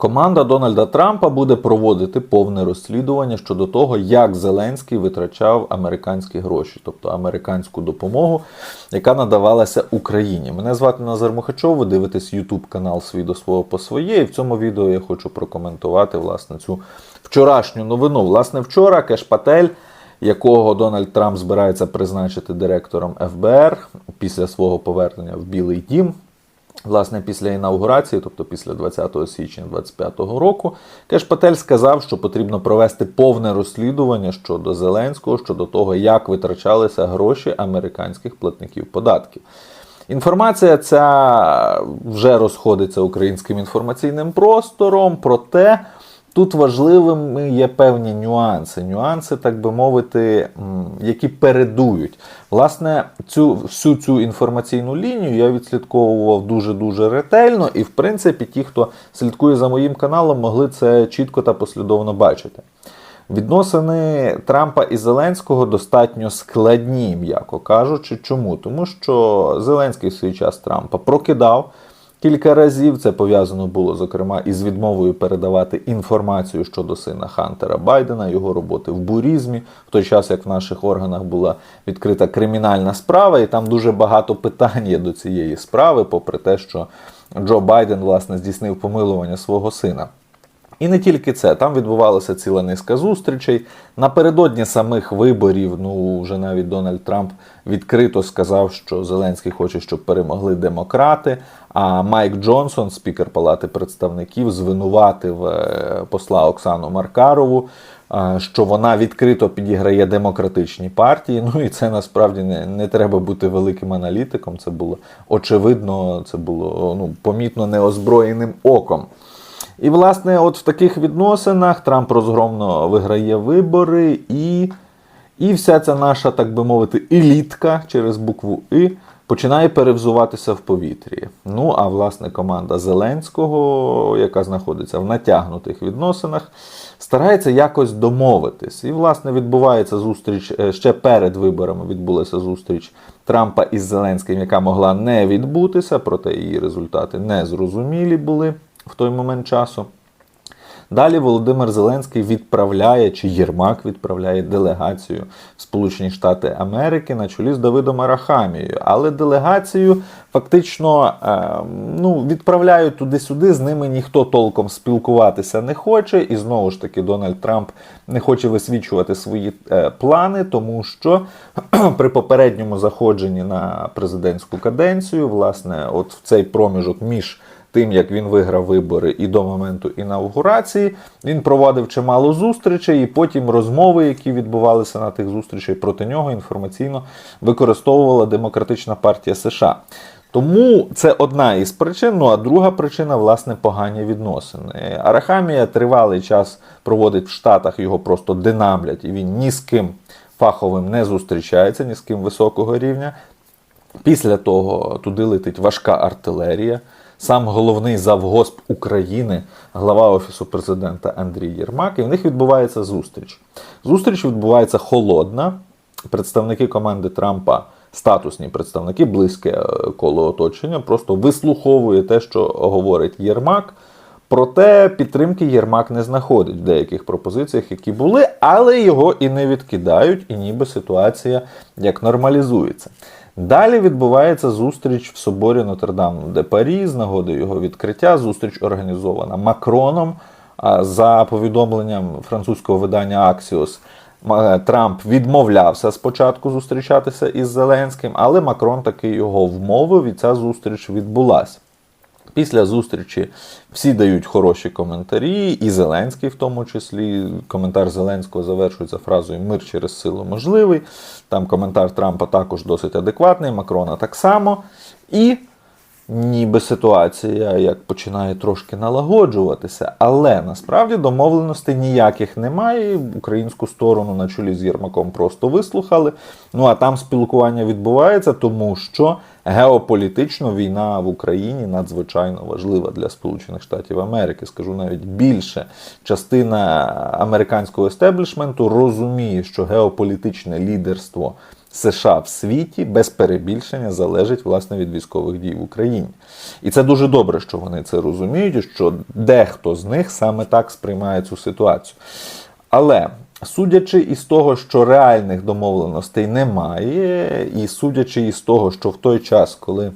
Команда Дональда Трампа буде проводити повне розслідування щодо того, як Зеленський витрачав американські гроші, тобто американську допомогу, яка надавалася Україні. Мене звати Назар Мухачов, ви дивитесь YouTube канал Свій до свого по своє. І в цьому відео я хочу прокоментувати власне цю вчорашню новину. Власне, вчора Кеш Патель, якого Дональд Трамп збирається призначити директором ФБР після свого повернення в Білий Дім. Власне, після інаугурації, тобто після 20 січня 2025 року, Кешпатель сказав, що потрібно провести повне розслідування щодо Зеленського, щодо того, як витрачалися гроші американських платників податків. Інформація ця вже розходиться українським інформаційним простором, проте тут важливими є певні нюанси. Нюанси, так би мовити, які передують. Власне, цю всю цю інформаційну лінію я відслідковував дуже-дуже ретельно, і, в принципі, ті, хто слідкує за моїм каналом, могли це чітко та послідовно бачити. Відносини Трампа і Зеленського достатньо складні, м'яко кажучи. Чому? Тому що Зеленський в свій час Трампа прокидав кілька разів. Це пов'язано було, зокрема, із відмовою передавати інформацію щодо сина Хантера Байдена, його роботи в бурізмі, в той час як в наших органах була відкрита кримінальна справа, і там дуже багато питань є до цієї справи, попри те, що Джо Байден власне здійснив помилування свого сина. І не тільки це, там відбувалася ціла низка зустрічей. Напередодні самих виборів, ну вже навіть Дональд Трамп відкрито сказав, що Зеленський хоче, щоб перемогли демократи. А Майк Джонсон, спікер Палати представників, звинуватив е, посла Оксану Маркарову, е, що вона відкрито підіграє демократичній партії. Ну і це насправді не, не треба бути великим аналітиком. Це було очевидно, це було ну, помітно неозброєним оком. І, власне, от в таких відносинах Трамп розгромно виграє вибори, і, і вся ця наша, так би мовити, елітка через букву І починає перевзуватися в повітрі. Ну, а власне команда Зеленського, яка знаходиться в натягнутих відносинах, старається якось домовитись. І, власне, відбувається зустріч е, ще перед виборами. Відбулася зустріч Трампа із Зеленським, яка могла не відбутися, проте її результати не зрозумілі були в той момент часу. Далі Володимир Зеленський відправляє, чи Єрмак відправляє делегацію в Сполучені Штати Америки на чолі з Давидом Арахамією. Але делегацію фактично е, ну, відправляють туди-сюди, з ними ніхто толком спілкуватися не хоче. І знову ж таки, Дональд Трамп не хоче висвічувати свої е, плани, тому що при попередньому заходженні на президентську каденцію, власне, от в цей проміжок між тим, як він виграв вибори і до моменту інаугурації, він проводив чимало зустрічей, і потім розмови, які відбувалися на тих зустрічей проти нього, інформаційно використовувала Демократична партія США. Тому це одна із причин. Ну а друга причина, власне, погані відносини. Арахамія тривалий час проводить в Штатах, його просто динамлять, і він ні з ким фаховим не зустрічається, ні з ким високого рівня. Після того туди летить важка артилерія. Сам головний завгосп України, глава Офісу президента Андрій Єрмак, і в них відбувається зустріч. Зустріч відбувається холодна. Представники команди Трампа, статусні представники, близьке е, коло оточення, просто вислуховує те, що говорить Єрмак. Проте підтримки Єрмак не знаходить в деяких пропозиціях, які були, але його і не відкидають, і ніби ситуація як нормалізується. Далі відбувається зустріч в соборі Нотр-Дам де Парі з нагоди його відкриття. Зустріч організована Макроном. За повідомленням французького видання Axios, Трамп відмовлявся спочатку зустрічатися із Зеленським, але Макрон таки його вмовив, і ця зустріч відбулася. Після зустрічі всі дають хороші коментарі, і Зеленський в тому числі. Коментар Зеленського завершується фразою Мир через силу можливий. Там коментар Трампа також досить адекватний, Макрона так само. І ніби ситуація як починає трошки налагоджуватися, але насправді домовленостей ніяких немає. Українську сторону на чолі з Єрмаком просто вислухали. Ну а там спілкування відбувається, тому що геополітично війна в Україні надзвичайно важлива для Сполучених Штатів Америки. Скажу навіть більше. Частина американського естеблішменту розуміє, що геополітичне лідерство США в світі без перебільшення залежить власне від військових дій в Україні. І це дуже добре, що вони це розуміють, що дехто з них саме так сприймає цю ситуацію. Але судячи із того, що реальних домовленостей немає, і судячи із того, що в той час, коли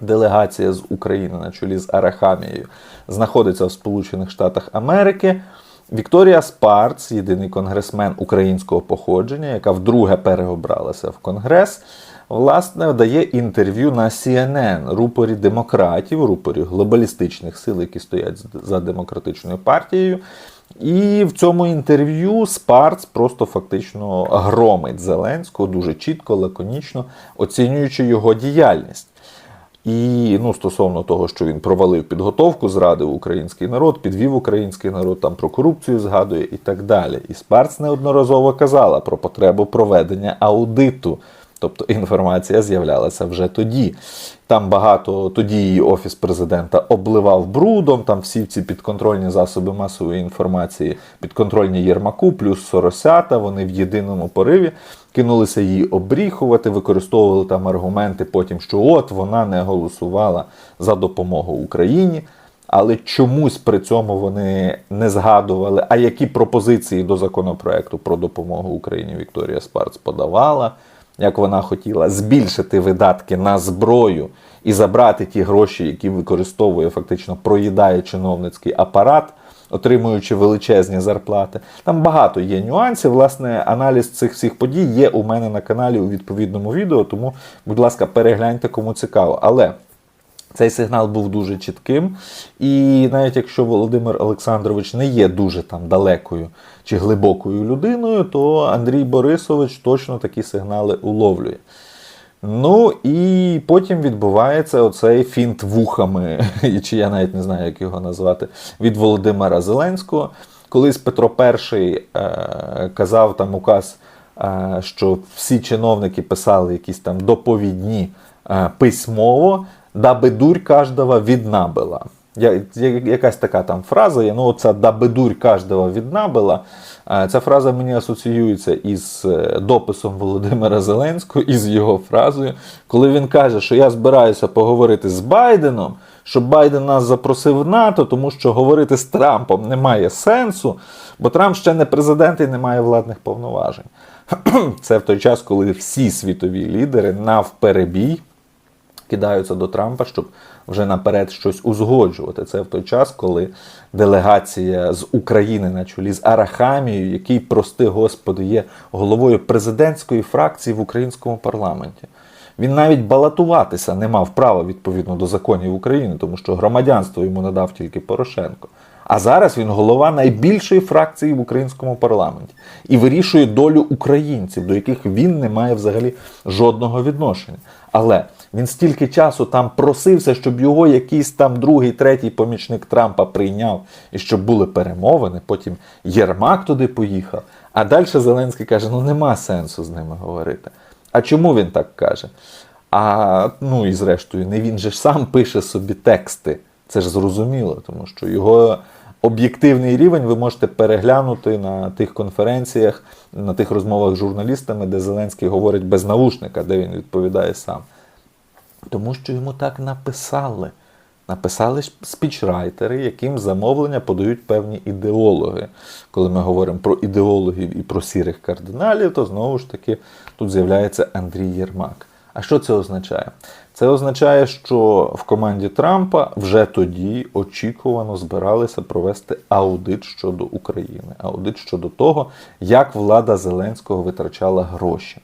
делегація з України на чолі з Арахамією знаходиться в Сполучених Штатах Америки. Вікторія Спарц, єдиний конгресмен українського походження, яка вдруге переобралася в Конгрес, власне, дає інтерв'ю на CNN, рупорі демократів, рупорі глобалістичних сил, які стоять за демократичною партією. І в цьому інтерв'ю Спарц просто фактично громить Зеленського дуже чітко, лаконічно, оцінюючи його діяльність. І ну, стосовно того, що він провалив підготовку, зрадив український народ, підвів український народ, там про корупцію згадує і так далі. І Спарц неодноразово казала про потребу проведення аудиту. Тобто інформація з'являлася вже тоді. Там багато тоді її офіс президента обливав брудом. Там всі ці підконтрольні засоби масової інформації, підконтрольні Єрмаку, плюс Соросята. Вони в єдиному пориві кинулися її обріхувати, використовували там аргументи потім, що от вона не голосувала за допомогу Україні. Але чомусь при цьому вони не згадували, а які пропозиції до законопроекту про допомогу Україні Вікторія Спарц подавала як вона хотіла збільшити видатки на зброю і забрати ті гроші, які використовує, фактично проїдає чиновницький апарат, отримуючи величезні зарплати. Там багато є нюансів. Власне, аналіз цих всіх подій є у мене на каналі у відповідному відео, тому, будь ласка, перегляньте, кому цікаво. Але. Цей сигнал був дуже чітким, і навіть якщо Володимир Олександрович не є дуже там далекою чи глибокою людиною, то Андрій Борисович точно такі сигнали уловлює. Ну і потім відбувається оцей фінт вухами, чи я навіть не знаю, як його назвати, від Володимира Зеленського. Колись Петро І е, казав там указ, е, що всі чиновники писали якісь там доповідні е, письмово даби дурь каждого видна Я, якась така там фраза є, ну оця даби дурь каждого видна була. Ця фраза мені асоціюється із е, дописом Володимира Зеленського, із його фразою, коли він каже, що я збираюся поговорити з Байденом, щоб Байден нас запросив в НАТО, тому що говорити з Трампом немає сенсу, бо Трамп ще не президент і не має владних повноважень. Це в той час, коли всі світові лідери навперебій кидаються до Трампа, щоб вже наперед щось узгоджувати. Це в той час, коли делегація з України на чолі з Арахамією, який, прости Господи, є головою президентської фракції в українському парламенті. Він навіть балотуватися не мав права відповідно до законів України, тому що громадянство йому надав тільки Порошенко. А зараз він голова найбільшої фракції в українському парламенті і вирішує долю українців, до яких він не має взагалі жодного відношення. Але він стільки часу там просився, щоб його якийсь там другий, третій помічник Трампа прийняв і щоб були перемовини. Потім Єрмак туди поїхав. А далі Зеленський каже: ну нема сенсу з ними говорити. А чому він так каже? А ну і зрештою, не він же ж сам пише собі тексти. Це ж зрозуміло, тому що його об'єктивний рівень ви можете переглянути на тих конференціях, на тих розмовах з журналістами, де Зеленський говорить без навушника, де він відповідає сам. Тому що йому так написали. Написали спічрайтери, яким замовлення подають певні ідеологи. Коли ми говоримо про ідеологів і про сірих кардиналів, то знову ж таки тут з'являється Андрій Єрмак. А що це означає? Це означає, що в команді Трампа вже тоді очікувано збиралися провести аудит щодо України, аудит щодо того, як влада Зеленського витрачала гроші.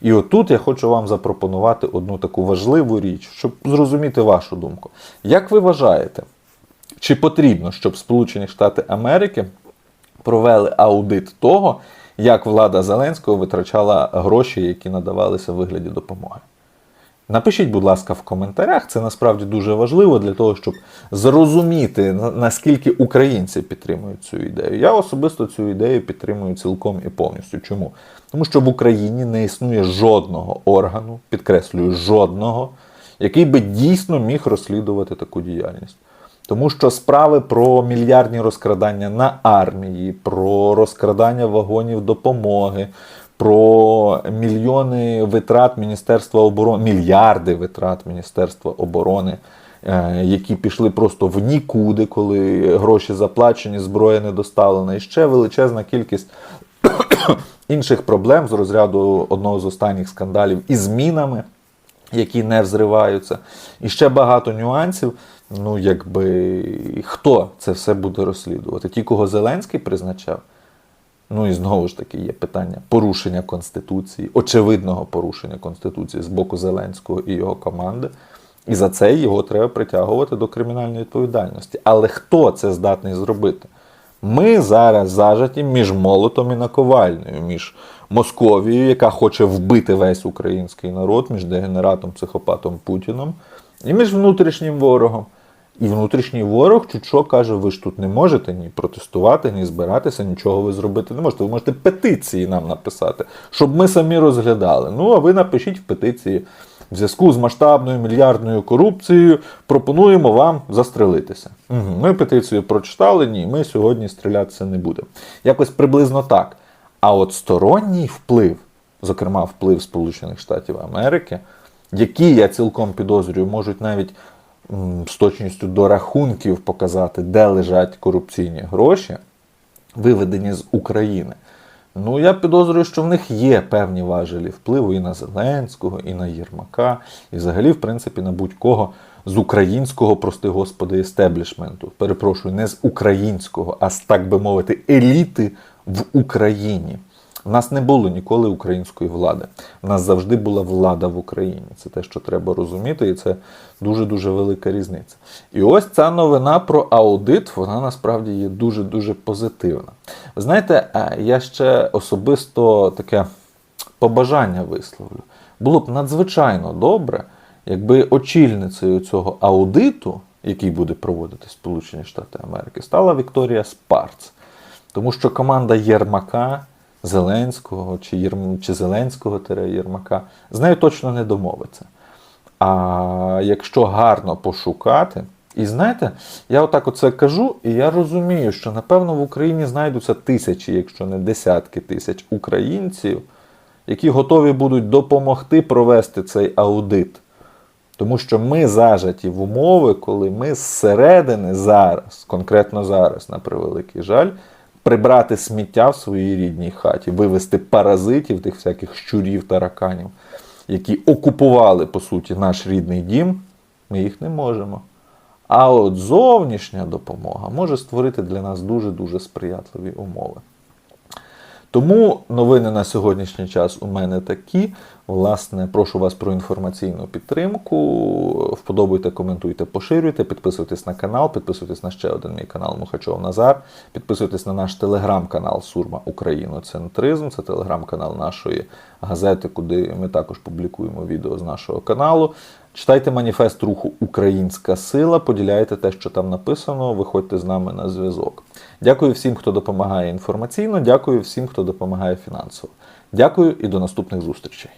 І отут я хочу вам запропонувати одну таку важливу річ, щоб зрозуміти вашу думку. Як ви вважаєте, чи потрібно, щоб Сполучені Штати Америки провели аудит того, як влада Зеленського витрачала гроші, які надавалися в вигляді допомоги? Напишіть, будь ласка, в коментарях. Це насправді дуже важливо для того, щоб зрозуміти, наскільки українці підтримують цю ідею. Я особисто цю ідею підтримую цілком і повністю. Чому? Тому що в Україні не існує жодного органу, підкреслюю, жодного, який би дійсно міг розслідувати таку діяльність. Тому що справи про мільярдні розкрадання на армії, про розкрадання вагонів допомоги, про мільйони витрат Міністерства оборони, мільярди витрат Міністерства оборони, е, які пішли просто в нікуди, коли гроші заплачені, зброя не доставлена. І ще величезна кількість інших проблем з розряду одного з останніх скандалів із змінами, які не взриваються. І ще багато нюансів. Ну, якби хто це все буде розслідувати? Ті, кого Зеленський призначав. Ну і знову ж таки є питання порушення Конституції, очевидного порушення Конституції з боку Зеленського і його команди. І за це його треба притягувати до кримінальної відповідальності. Але хто це здатний зробити? Ми зараз зажаті між молотом і наковальнею, між Московією, яка хоче вбити весь український народ, між дегенератом, психопатом Путіном, і між внутрішнім ворогом. І внутрішній ворог чуть що каже, ви ж тут не можете ні протестувати, ні збиратися, нічого ви зробити не можете. Ви можете петиції нам написати, щоб ми самі розглядали. Ну, а ви напишіть в петиції. В зв'язку з масштабною мільярдною корупцією пропонуємо вам застрелитися. Угу. Ми петицію прочитали, ні, ми сьогодні стрілятися не будемо. Якось приблизно так. А от сторонній вплив, зокрема вплив Сполучених Штатів Америки, які я цілком підозрюю, можуть навіть з точністю до рахунків показати, де лежать корупційні гроші, виведені з України. Ну, я підозрюю, що в них є певні важелі впливу і на Зеленського, і на Єрмака, і взагалі, в принципі, на будь-кого з українського, прости господи, естеблішменту. Перепрошую, не з українського, а з, так би мовити, еліти в Україні. У нас не було ніколи української влади. У нас завжди була влада в Україні. Це те, що треба розуміти, і це дуже-дуже велика різниця. І ось ця новина про аудит, вона насправді є дуже-дуже позитивна. Ви знаєте, е, я ще особисто таке побажання висловлю. Було б надзвичайно добре, якби очільницею цього аудиту, який буде проводити Сполучені Штати Америки, стала Вікторія Спарц. Тому що команда Єрмака, Зеленського чи, Єрм... чи Зеленського Єрмака з нею точно не домовиться. А якщо гарно пошукати, і знаєте, я отак оце кажу, і я розумію, що напевно в Україні знайдуться тисячі, якщо не десятки тисяч українців, які готові будуть допомогти провести цей аудит. Тому що ми зажаті в умови, коли ми зсередини зараз, конкретно зараз, на превеликий жаль, прибрати сміття в своїй рідній хаті, вивести паразитів, тих всяких щурів, тараканів, які окупували, по суті, наш рідний дім, ми їх не можемо. А от зовнішня допомога може створити для нас дуже-дуже сприятливі умови. Тому новини на сьогоднішній час у мене такі. Власне, прошу вас про інформаційну підтримку. Вподобайте, коментуйте, поширюйте, підписуйтесь на канал, підписуйтесь на ще один мій канал Мухачов Назар. Підписуйтесь на наш телеграм-канал Сурма Україноцентризм. Це телеграм-канал нашої газети, куди ми також публікуємо відео з нашого каналу. Читайте маніфест руху Українська сила, поділяйте те, що там написано, виходьте з нами на зв'язок. Дякую всім, хто допомагає інформаційно, дякую всім, хто допомагає фінансово. Дякую і до наступних зустрічей.